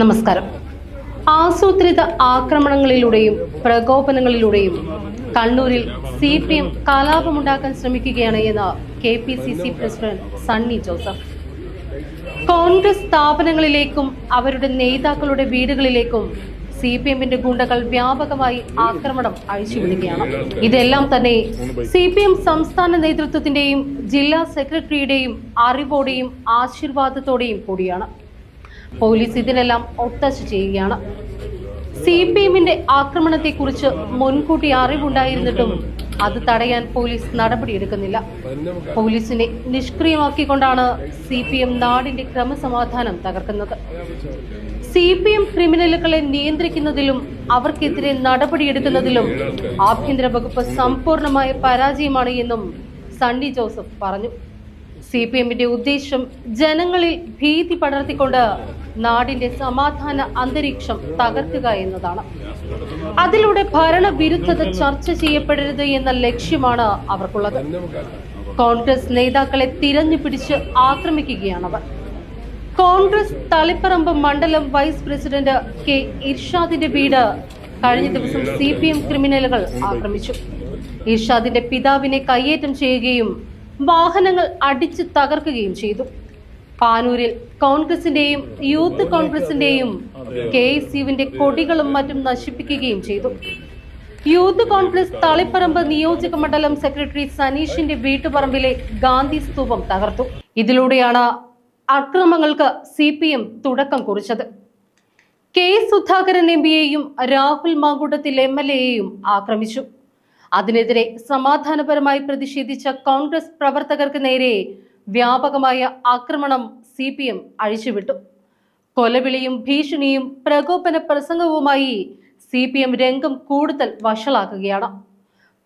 നമസ്കാരം. ആസൂത്രിത ആക്രമണങ്ങളിലൂടെയും പ്രകോപനങ്ങളിലൂടെയും കണ്ണൂരിൽ സി പി എം കലാപമുണ്ടാക്കാൻ ശ്രമിക്കുകയാണ് എന്ന് K P C C president Sunny Joseph. Congress സ്ഥാപനങ്ങളിലേക്കും അവരുടെ നേതാക്കളുടെ വീടുകളിലേക്കും സി പി എമ്മിന്റെ ഗുണ്ടകൾ വ്യാപകമായി ആക്രമണം അഴിച്ചുവിടുകയാണ്. ഇതെല്ലാം തന്നെ സി പി എം സംസ്ഥാന നേതൃത്വത്തിന്റെയും ജില്ലാ സെക്രട്ടറിയുടെയും അറിവോടെയും ആശീർവാദത്തോടെയും കൂടിയാണ്. പോലീസ് ഇതിനെല്ലാം ഒത്താശ ചെയ്യുകയാണ്. സി പി എമ്മിന്റെ ആക്രമണത്തെക്കുറിച്ച് മുൻകൂട്ടി അറിവുണ്ടായിരുന്നിട്ടും അത് തടയാൻ പോലീസ് നടപടിയെടുക്കുന്നില്ല. പോലീസിനെ നിഷ്ക്രിയമാക്കിക്കൊണ്ടാണ് സി പി എം നാടിന്റെ ക്രമസമാധാനം തകർക്കുന്നത്. സി പി എം ക്രിമിനലുകളെ നിയന്ത്രിക്കുന്നതിലും അവർക്കെതിരെ നടപടിയെടുക്കുന്നതിലും ആഭ്യന്തര വകുപ്പ് സമ്പൂർണമായ പരാജയമാണ് എന്നും സണ്ണി ജോസഫ് പറഞ്ഞു. സി പി എമ്മിന്റെ ഉദ്ദേശം ജനങ്ങളിൽ ഭീതി പടർത്തിക്കൊണ്ട് നാടിന്റെ സമാധാന അന്തരീക്ഷം തകർക്കുക എന്നതാണ്. അതിലൂടെ ഭരണവിരുദ്ധത ചർച്ച ചെയ്യപ്പെടരുത് എന്ന ലക്ഷ്യമാണ് അവർക്കുള്ളത്. കോൺഗ്രസ് നേതാക്കളെ തിരഞ്ഞു പിടിച്ച് ആക്രമിക്കുകയാണവർ. കോൺഗ്രസ് തളിപ്പറമ്പ് മണ്ഡലം വൈസ് പ്രസിഡന്റ് കെ ഇർഷാദിന്റെ വീട് കഴിഞ്ഞ ദിവസം സി പി എം ക്രിമിനലുകൾ ആക്രമിച്ചു. ഇർഷാദിന്റെ പിതാവിനെ കയ്യേറ്റം ചെയ്യുകയും വാഹനങ്ങൾ അടിച്ചു തകർക്കുകയും ചെയ്തു. പാനൂരിൽ കോൺഗ്രസിന്റെയും യൂത്ത് കോൺഗ്രസിന്റെയും കെ എസ് യുവിന്റെ കൊടികളും മറ്റും നശിപ്പിക്കുകയും ചെയ്തു. യൂത്ത് കോൺഗ്രസ് തളിപ്പറമ്പ് നിയോജക മണ്ഡലം സെക്രട്ടറി സനീഷിന്റെ വീട്ടുപറമ്പിലെ ഗാന്ധി സ്തൂപം തകർത്തു. ഇതിലൂടെയാണ് അക്രമങ്ങൾക്ക് സി പി എം തുടക്കം കുറിച്ചത്. കെ സുധാകരൻ എം പിയെയും രാഹുൽ മാങ്കൂട്ടത്തിൽ എം എൽ എയെയും ആക്രമിച്ചു. അതിനെതിരെ സമാധാനപരമായി പ്രതിഷേധിച്ച കോൺഗ്രസ് പ്രവർത്തകർക്ക് നേരെ വ്യാപകമായ ആക്രമണം സി പി എം അഴിച്ചുവിട്ടു. കൊലവിളിയും ഭീഷണിയും പ്രകോപന പ്രസംഗവുമായി സി പി എം രംഗം കൂടുതൽ വഷളാക്കുകയാണ്.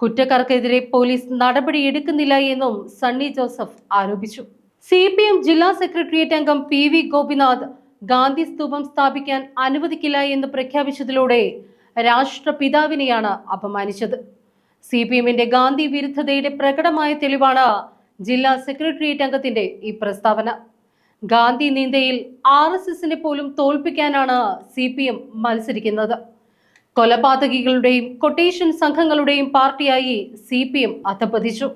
കുറ്റക്കാർക്കെതിരെ പോലീസ് നടപടിയെടുക്കുന്നില്ല എന്നും സണ്ണി ജോസഫ് ആരോപിച്ചു. സി പി എം ജില്ലാ സെക്രട്ടേറിയറ്റ് അംഗം പി വി ഗോപിനാഥ് ഗാന്ധി സ്തൂപം സ്ഥാപിക്കാൻ അനുവദിക്കില്ല എന്ന് പ്രഖ്യാപിച്ചതിലൂടെ രാഷ്ട്രപിതാവിനെയാണ് അപമാനിച്ചത്. സി പി എമ്മിന്റെ ഗാന്ധി വിരുദ്ധതയുടെ പ്രകടമായ തെളിവാണ് ജില്ലാ സെക്രട്ടേറിയറ്റ് അംഗത്തിന്റെ ഈ പ്രസ്താവന. ഗാന്ധി നിന്ദയിൽ ആർ എസ് എസിനെ പോലും തോൽപ്പിക്കാനാണ് സി പി എം മത്സരിക്കുന്നത്. കൊലപാതകികളുടെയും കൊട്ടേഷൻ സംഘങ്ങളുടെയും പാർട്ടിയായി സി പി എം അധപ്പതിച്ചു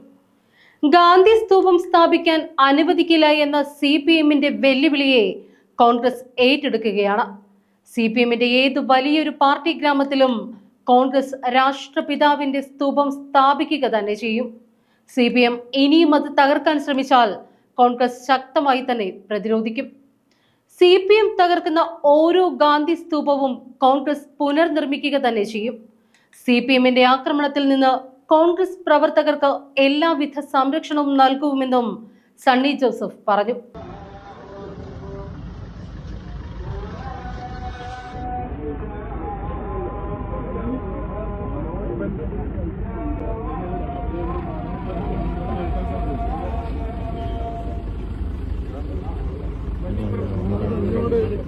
ഗാന്ധി സ്തൂപം സ്ഥാപിക്കാൻ അനുവദിക്കില്ല എന്ന സി പി എമ്മിന്റെ വെല്ലുവിളിയെ കോൺഗ്രസ് ഏറ്റെടുക്കുകയാണ്. സി പി എമ്മിന്റെ ഏത് വലിയൊരു പാർട്ടി ഗ്രാമത്തിലും കോൺഗ്രസ് രാഷ്ട്രപിതാവിന്റെ സ്തൂപം സ്ഥാപിക്കുക തന്നെ ചെയ്യും. സി പി എം ഇനിയും അത് തകർക്കാൻ ശ്രമിച്ചാൽ കോൺഗ്രസ് ശക്തമായി തന്നെ പ്രതിരോധിക്കും. സി പി എം തകർക്കുന്ന ഓരോ ഗാന്ധി സ്തൂപവും കോൺഗ്രസ് പുനർനിർമ്മിക്കുക തന്നെ ചെയ്യും. സി പി എമ്മിന്റെ ആക്രമണത്തിൽ നിന്ന് കോൺഗ്രസ് പ്രവർത്തകർക്ക് എല്ലാവിധ സംരക്ഷണവും നൽകുമെന്നും സണ്ണി ജോസഫ് പറഞ്ഞു.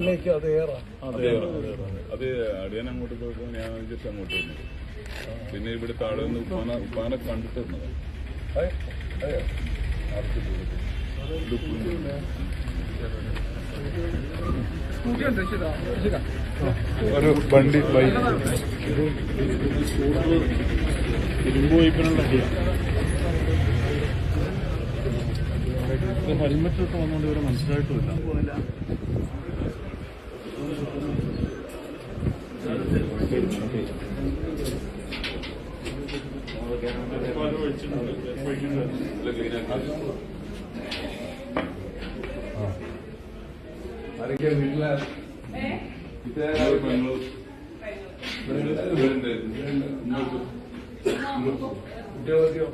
ബൈക്ക് അത് ഏറാ അടിയൻ അങ്ങോട്ട് പോയപ്പോ ഞാൻ ജസ്റ്റ് അങ്ങോട്ട് വന്നു പിന്നെ ഇവിടെ താഴെ നിന്ന് ഉപ്പാന ഉപ്പാനെ കണ്ടിട്ട് വന്നതാ. ഒരു വണ്ടി ബൈക്ക് ഹെൽമെറ്റ് ഇട്ട് വന്നുകൊണ്ട് ഇവരെ മനസ്സിലായിട്ടുമില്ല. ആരൊക്കെയാ വീട്ടിലെ. കുട്ടികളൊക്കെയോ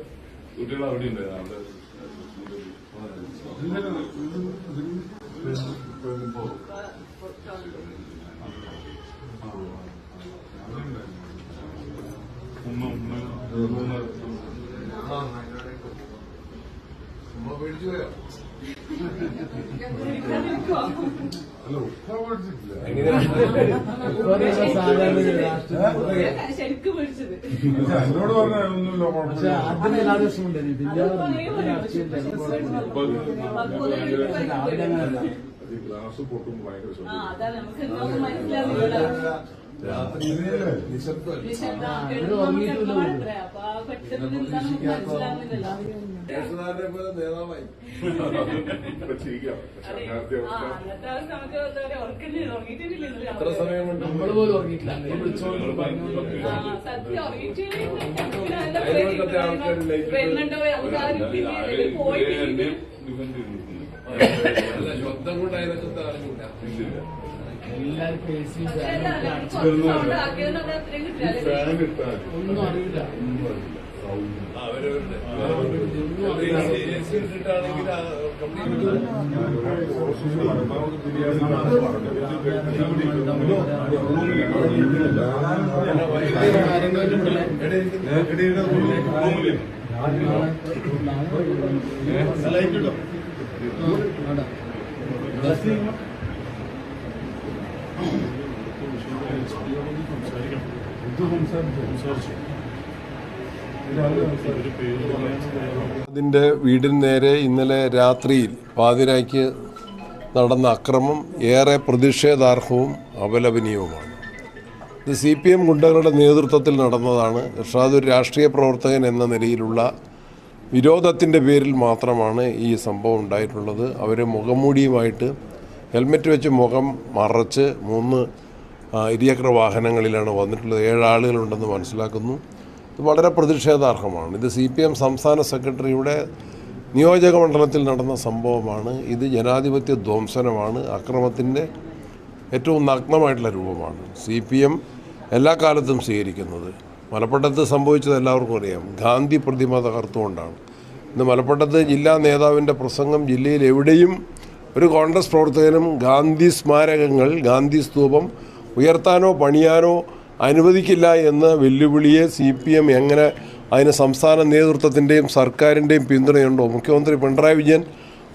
കുട്ടികൾ അവിടെ ഉണ്ട് അവിടെ ഉമ്മ ഉമ്മ ഉമ്മ പേടിച്ചു പോയോ? ശരിക്കും പിടിച്ചത്. എന്നോട് പറഞ്ഞ ഒന്നുമില്ല കുഴപ്പമില്ല അതിന് എല്ലാ ദിവസവും ഉണ്ടായിരുന്നു പിന്നെ ഇപ്പൊ രാവിലെ ഈ ഗ്ലാസ് പൊട്ടും ഭയങ്കര ആ ശ്രദ്ധ നമുക്ക് എന്നൊന്നും മനസ്സിലാവില്ല കേസുകാരനെ പോലെ നേതാവായി. എത്ര. സമയം കൊണ്ട് നമ്മൾ പോലും ഉറങ്ങിയിട്ടില്ല. അയൽവക്കത്തെ ചെയ്തിരിക്കുന്നു അല്ല ശബ്ദം കൊണ്ട് അതിനകത്ത് അറിഞ്ഞില്ല നമ്മൾ അത്രയും കിട്ടില്ല ഫാൻ ഇട്ടാൽ ഒന്നും അറിയില്ല ഒന്നും എ സി അതിന്റെ വീടിന് നേരെ ഇന്നലെ രാത്രിയിൽ പാതിരായ്ക്ക് നടന്ന അക്രമം ഏറെ പ്രതിഷേധാർഹവും അപലപനീയവുമാണ് ഇത് സി പി എം ഗുണ്ടകളുടെ നേതൃത്വത്തിൽ നടന്നതാണ്. ഇർഷാദ് ഒരു രാഷ്ട്രീയ പ്രവർത്തകൻ എന്ന നിലയിലുള്ള വിരോധത്തിന്റെ പേരിൽ മാത്രമാണ് ഈ സംഭവം ഉണ്ടായിട്ടുള്ളത്. അവർ മുഖംമൂടിയുമായിട്ട് ഹെൽമെറ്റ് വെച്ച് മുഖം മറച്ച് മൂന്ന് ഇരുചക്ര വാഹനങ്ങളിലാണ് വന്നിട്ടുള്ളത്. ഏഴാളുകളുണ്ടെന്ന് മനസ്സിലാക്കുന്നു. ഇത് വളരെ പ്രതിഷേധാർഹമാണ്. ഇത് സി പി എം സംസ്ഥാന സെക്രട്ടറിയുടെ നിയോജക മണ്ഡലത്തിൽ നടന്ന സംഭവമാണ്. ഇത് ജനാധിപത്യ ധ്വംസനമാണ്. അക്രമത്തിന്റെ ഏറ്റവും നഗ്നമായിട്ടുള്ള രൂപമാണ് സി പി എം എല്ലാ കാലത്തും സ്വീകരിക്കുന്നത്. മലപ്പട്ടത്ത് സംഭവിച്ചത് എല്ലാവർക്കും അറിയാം. ഗാന്ധി പ്രതിമ തകർത്തുകൊണ്ടാണ്. ഇന്ന് മലപ്പട്ടത്ത് ജില്ലാ നേതാവിന്റെ പ്രസംഗം ജില്ലയിൽ എവിടെയും ഒരു കോൺഗ്രസ് പ്രവർത്തകനും ഗാന്ധി സ്മാരകങ്ങൾ ഗാന്ധി സ്തൂപം ഉയർത്താനോ പണിയാനോ അനുവദിക്കില്ല എന്ന വെല്ലുവിളിയെ സി പി എം എങ്ങനെ അതിന് സംസ്ഥാന നേതൃത്വത്തിന്റെയും സർക്കാരിന്റെയും പിന്തുണയുണ്ടോ? മുഖ്യമന്ത്രി പിണറായി വിജയൻ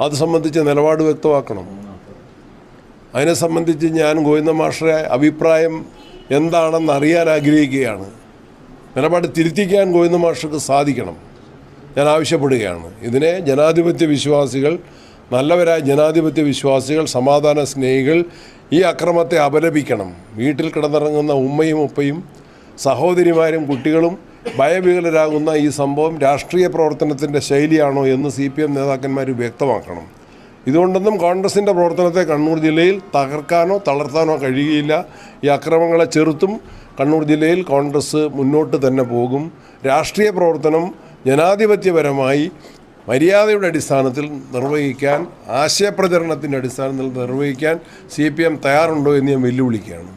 അത് സംബന്ധിച്ച് നിലപാട് വ്യക്തമാക്കണം? അതിനെ സംബന്ധിച്ച് ഞാൻ ഗോവിന്ദ മാഷറെ അഭിപ്രായം എന്താണെന്ന് അറിയാൻ ആഗ്രഹിക്കുകയാണ്. നിലപാട് തിരുത്തിക്കാൻ ഗോവിന്ദ മാഷ്ടർക്ക് സാധിക്കണം. ഞാൻ ആവശ്യപ്പെടുകയാണ്. ഇതിനെ ജനാധിപത്യ വിശ്വാസികൾ നല്ലവരായ ജനാധിപത്യ വിശ്വാസികൾ സമാധാന സ്നേഹികൾ ഈ അക്രമത്തെ അപലപിക്കണം. വീട്ടിൽ കിടന്നിറങ്ങുന്ന ഉമ്മയും ഉപ്പയും സഹോദരിമാരും കുട്ടികളും ഭയവികലരാകുന്ന ഈ സംഭവം രാഷ്ട്രീയ പ്രവർത്തനത്തിന്റെ ശൈലിയാണോ എന്ന് സി പി എം നേതാക്കന്മാർ വ്യക്തമാക്കണം. ഇതുകൊണ്ടൊന്നും കോൺഗ്രസിന്റെ പ്രവർത്തനത്തെ കണ്ണൂർ ജില്ലയിൽ തകർക്കാനോ തളർത്താനോ കഴിയുകയില്ല. ഈ അക്രമങ്ങളെ ചെറുത്തും കണ്ണൂർ ജില്ലയിൽ കോൺഗ്രസ് മുന്നോട്ട് തന്നെ പോകും. രാഷ്ട്രീയ പ്രവർത്തനം ജനാധിപത്യപരമായി മര്യാദയുടെ അടിസ്ഥാനത്തിൽ നിർവഹിക്കാൻ ആശയപ്രചരണത്തിന്റെ അടിസ്ഥാനത്തിൽ നിർവഹിക്കാൻ സി പി എം തയ്യാറുണ്ടോ എന്ന് ഞാൻ വെല്ലുവിളിക്കുകയാണ്.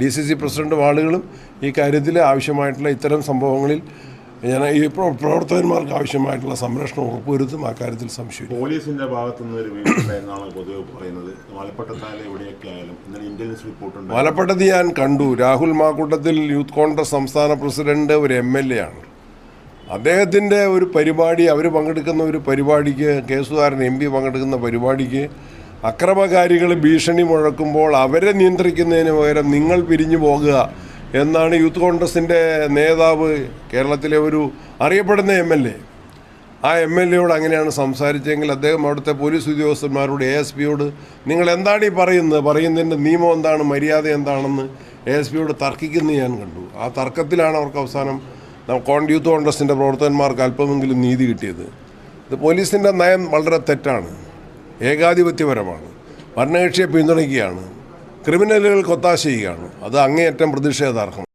ഡി സി സി പ്രസിഡന്റും ആളുകളും ഈ കാര്യത്തിൽ ആവശ്യമായിട്ടുള്ള ഇത്തരം സംഭവങ്ങളിൽ ഞാൻ ഈ പ്രവ- പ്രവർത്തകന്മാർക്ക് ആവശ്യമായിട്ടുള്ള സംരക്ഷണം ഉറപ്പുവരുത്തും ആ കാര്യത്തിൽ സംശയമില്ല. പോലീസിന്റെ ഭാഗത്തു നിന്ന് ഒരു വീഴ്ചയുണ്ടായെന്നാണ് പൊതുവെ പറയുന്നത്. മലപ്പട്ടത്തായാലും എവിടെയൊക്കെ ആയാലും ഇന്നലെ ഇന്റലിജൻസ് റിപ്പോർട്ടുണ്ട്. മലപ്പട്ടത്ത് ഞാൻ കണ്ടു. രാഹുൽ മാക്കൂട്ടത്തിൽ യൂത്ത് കോൺഗ്രസ് സംസ്ഥാന പ്രസിഡന്റ് ഒരു എം എൽ എ ആണ്. അദ്ദേഹത്തിന്റെ ഒരു പരിപാടി അവർ പങ്കെടുക്കുന്ന ഒരു പരിപാടിക്ക് കേസുകാരൻ എം പി പങ്കെടുക്കുന്ന പരിപാടിക്ക് അക്രമകാരികൾ ഭീഷണി മുഴക്കുമ്പോൾ അവരെ നിയന്ത്രിക്കുന്നതിന് പകരം നിങ്ങൾ പിരിഞ്ഞു പോകുക എന്നാണ് യൂത്ത് കോൺഗ്രസിന്റെ നേതാവ് കേരളത്തിലെ ഒരു അറിയപ്പെടുന്ന എം എൽ എ. ആ എം എൽ എയോട് അങ്ങനെയാണ് സംസാരിച്ചെങ്കിൽ അദ്ദേഹം അവിടുത്തെ പോലീസ് ഉദ്യോഗസ്ഥന്മാരോട് എ എസ് പിയോട് നിങ്ങൾ എന്താണ് ഈ പറയുന്നത്? പറയുന്നതിന്റെ നിയമം എന്താണ്? മര്യാദ എന്താണെന്ന് എ എസ് പിയോട് തർക്കിക്കുന്നത് ഞാൻ കണ്ടു. ആ തർക്കത്തിലാണ് അവർക്ക് അവസാനം കോൺ യൂത്ത് കോൺഗ്രസിന്റെ പ്രവർത്തകന്മാർക്ക് അല്പമെങ്കിലും നീതി കിട്ടിയത്. ഇത് പോലീസിന്റെ നയം വളരെ തെറ്റാണ്. ഏകാധിപത്യപരമാണ്. ഭരണകക്ഷിയെ പിന്തുണയ്ക്കുകയാണ്. ക്രിമിനലുകൾക്ക് ഒത്താശ ചെയ്യുകയാണ്. അത് അങ്ങേയറ്റം പ്രതിഷേധാർഹം